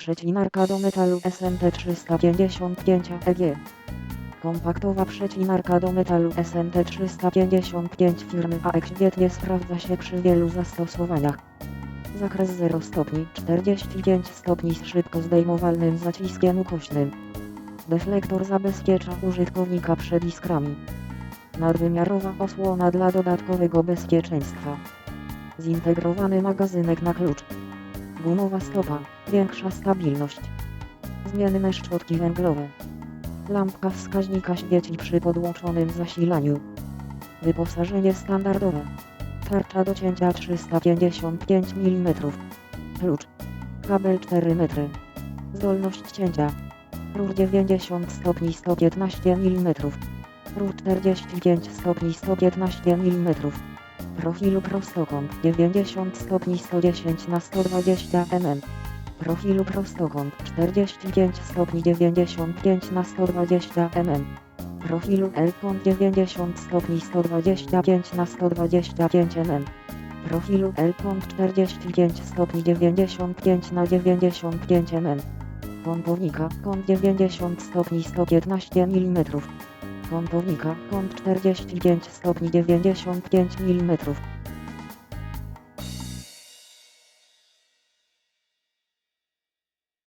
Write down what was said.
Przecinarka do metalu SMT 355 EG. Kompaktowa przecinarka do metalu SMT 355 firmy AX świetnie sprawdza się przy wielu zastosowaniach. Zakres 0 stopni, 45 stopni z szybko zdejmowalnym zaciskiem ukośnym. Deflektor zabezpiecza użytkownika przed iskrami. Nadwymiarowa osłona dla dodatkowego bezpieczeństwa. Zintegrowany magazynek na klucz. Gumowa stopa, większa stabilność. Zmienne szczotki węglowe. Lampka wskaźnika świeci przy podłączonym zasilaniu. Wyposażenie standardowe. Tarcza do cięcia 355 mm. Klucz. Kabel 4 metry. Zdolność cięcia. Rur 90 stopni 115 mm. Rur 45 stopni 115 mm. Profilu prostokąt 90 stopni 110 na 120 mm. Profilu prostokąt 45 stopni 95 na 120 mm. Profilu L-kąt 90 stopni 125 na 125 mm. Profilu L-kąt 45 stopni 95 na 95 mm. Pompownika kąt 90 stopni 115 mm. Pompownika kąt 45 stopni 95 mm.